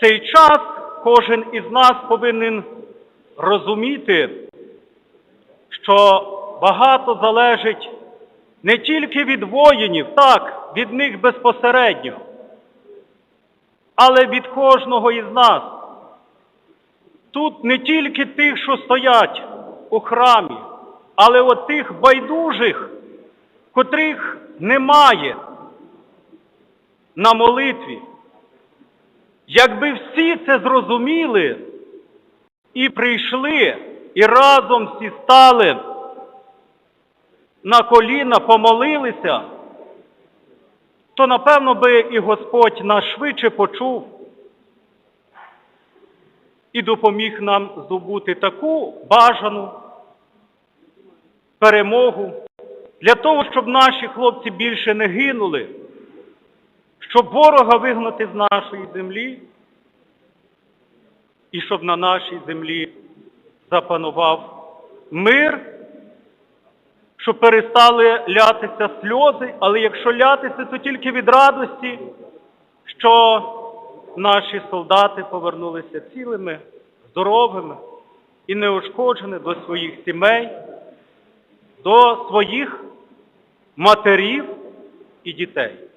Цей час кожен із нас повинен розуміти, що багато залежить не тільки від воїнів, так, від них безпосередньо, але від кожного із нас. Тут не тільки тих, що стоять у храмі, але от тих байдужих, котрих немає на молитві. Якби всі це зрозуміли і прийшли, і разом всі стали на коліна, помолилися, то напевно би і Господь нас швидше почув і допоміг нам здобути таку бажану перемогу для того, щоб наші хлопці більше не гинули, щоб ворога вигнати з нашої землі, і щоб на нашій землі запанував мир, щоб перестали лятися сльози, але якщо лятися, то тільки від радості, що наші солдати повернулися цілими, здоровими і неушкоджені до своїх сімей, до своїх матерів і дітей.